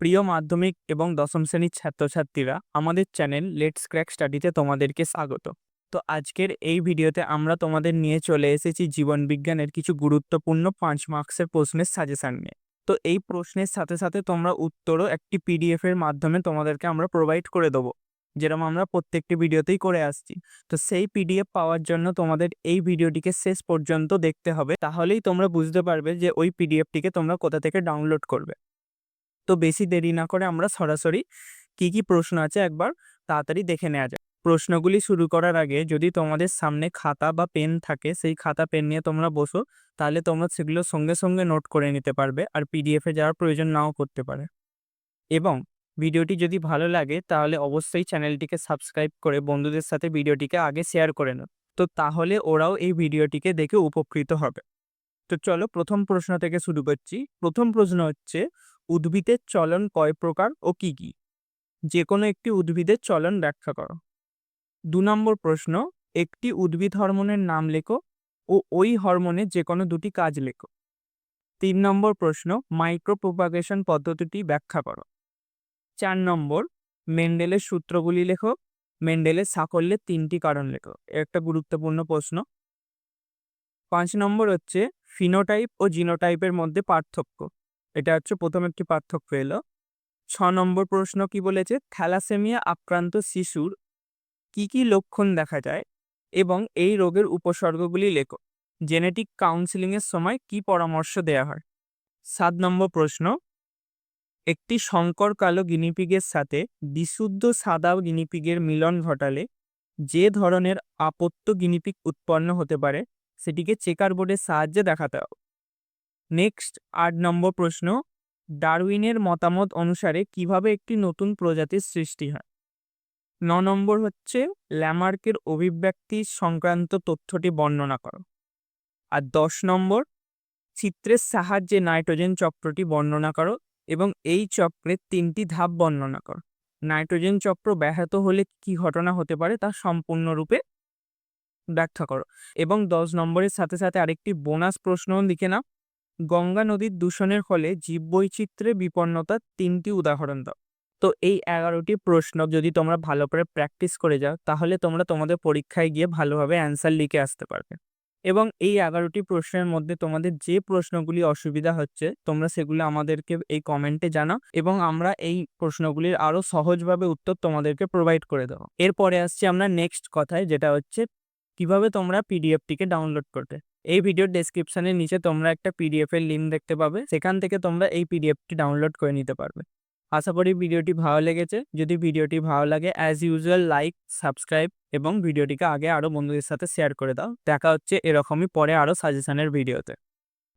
প্রিয় মাধ্যমিক এবং দশম শ্রেণির ছাত্রছাত্রীরা, আমাদের চ্যানেল লেটস ক্র্যাক স্টাডিতে তোমাদেরকে স্বাগত। তো আজকের এই ভিডিওতে আমরা তোমাদের নিয়ে চলে এসেছি জীবন বিজ্ঞানের কিছু গুরুত্বপূর্ণ পাঁচ মার্কসের প্রশ্নের সাজেশান নিয়ে। তো এই প্রশ্নের সাথে সাথে তোমরা উত্তরও একটি পিডিএফ এর মাধ্যমে তোমাদেরকে আমরা প্রোভাইড করে দেবো। যেরকম আমরা প্রত্যেকটি ভিডিওতেই করে আসছি। তো সেই পিডিএফ পাওয়ার জন্য তোমাদের এই ভিডিওটিকে শেষ পর্যন্ত দেখতে হবে। তাহলেই তোমরা বুঝতে পারবে যে ওই পিডিএফটিকে তোমরা কোথা থেকে ডাউনলোড করবে। তো বেশি দেরি না করে আমরা সরাসরি কি কি প্রশ্ন আছে একবার তাড়াতাড়ি দেখে নেওয়া যায় প্রশ্নগুলি শুরু করার আগে যদি তোমাদের সামনে খাতা বা পেন থাকে, সেই খাতা, পেন নিয়ে তোমরা বসো, তাহলে তোমরা সেগুলো সঙ্গে সঙ্গে নোট করে নিতে পারবে আর পিডিএফে যাওয়ার প্রয়োজন নাও করতে পারে। এবং ভিডিওটি যদি ভালো লাগে, তাহলে অবশ্যই চ্যানেলটিকে সাবস্ক্রাইব করে বন্ধুদের সাথে ভিডিওটিকে আগে শেয়ার করে নাও। তো তাহলে ওরাও এই ভিডিওটিকে দেখে উপকৃত হবে। তো চলো প্রথম প্রশ্ন থেকে শুরু করছি। প্রথম প্রশ্ন হচ্ছে উদ্ভিদের চলন কয় প্রকার ও কি কি? যে কোনো একটি উদ্ভিদের চলন ব্যাখ্যা করো। দু নম্বর প্রশ্ন, একটি উদ্ভিদ হরমোনের নাম লেখো ও ওই হরমোনের যে কোনো দুটি কাজ লেখো। তিন নম্বর প্রশ্ন, মাইক্রোপ্রোপাগেশন পদ্ধতিটি ব্যাখ্যা করো। চার নম্বর, মেন্ডেলের সূত্রগুলি লেখো, মেন্ডেলের সাকল্যের তিনটি কারণ লেখো। একটা গুরুত্বপূর্ণ প্রশ্ন। পাঁচ নম্বর হচ্ছে, ফিনোটাইপ ও জিনোটাইপের মধ্যে পার্থক্য। এটা হচ্ছে প্রথম একটি পার্থক্য এলো। ছ নম্বর প্রশ্ন কি বলেছে? থ্যালাসেমিয়া আক্রান্ত শিশুর কি কি লক্ষণ দেখা যায় এবং এই রোগের উপসর্গগুলি লেখো। জেনেটিক কাউন্সিলিংয়ের সময় কি পরামর্শ দেয়া হয়? সাত নম্বর প্রশ্ন, একটি শঙ্কর কালো গিনিপিগের সাথে বিশুদ্ধ সাদা গিনিপিগের মিলন ঘটালে যে ধরনের আপত্য গিনিপিগ উৎপন্ন হতে পারে, সেটিকে চেকার বোর্ডের সাহায্যে দেখাতে হবে। নেক্সট আট নম্বর প্রশ্ন। ডারউইনের মতামত অনুসারে কীভাবে একটি নতুন প্রজাতির সৃষ্টি হয়? ন নম্বর হচ্ছে, ল্যামার্কের অভিব্যক্তি সংক্রান্ত তথ্যটি বর্ণনা করো। আর দশ নম্বর, চিত্রের সাহায্যে নাইট্রোজেন চক্রটি বর্ণনা করো এবং এই চক্রের তিনটি ধাপ বর্ণনা করো। নাইট্রোজেন চক্র ব্যাহত হলে কি ঘটনা হতে পারে তা সম্পূর্ণরূপে ব্যাখ্যা করো। এবং দশ নম্বরের সাথে সাথে আরেকটি বোনাস প্রশ্ন লিখে নাও। গঙ্গা নদীর দূষণের ফলে জীববৈচিত্র্যে বিপন্নতার তিনটি উদাহরণ দাও। তো এই এগারোটি প্রশ্ন যদি তোমরা ভালো করে প্র্যাকটিস করে যাও, তাহলে তোমরা তোমাদের পরীক্ষায় গিয়ে ভালোভাবে অ্যান্সার লিখে আসতে পারবে। এবং এই এগারোটি প্রশ্নের মধ্যে তোমাদের যে প্রশ্নগুলি অসুবিধা হচ্ছে, তোমরা সেগুলো আমাদেরকে এই কমেন্টে জানাও এবং আমরা এই প্রশ্নগুলির আরও সহজভাবে উত্তর তোমাদেরকে প্রোভাইড করে দেবো। এরপরে আসছি আমরা নেক্সট কথায়, যেটা হচ্ছে কীভাবে তোমরা পিডিএফটিকে ডাউনলোড করবে। এই ভিডিওর ডেসক্রিপশনের নিচে তোমরা একটা পিডিএফ এর লিঙ্ক দেখতে পাবে। সেখান থেকে তোমরা এই পিডিএফটি ডাউনলোড করে নিতে পারবে। আশা করি ভিডিওটি ভালো লেগেছে। যদি ভিডিওটি ভালো লাগে অ্যাজ ইউজুয়াল লাইক সাবস্ক্রাইব এবং ভিডিওটিকে আগে আরও বন্ধুদের সাথে শেয়ার করে দাও। দেখা হচ্ছে এরকমই পরে আরও সাজেশনের ভিডিওতে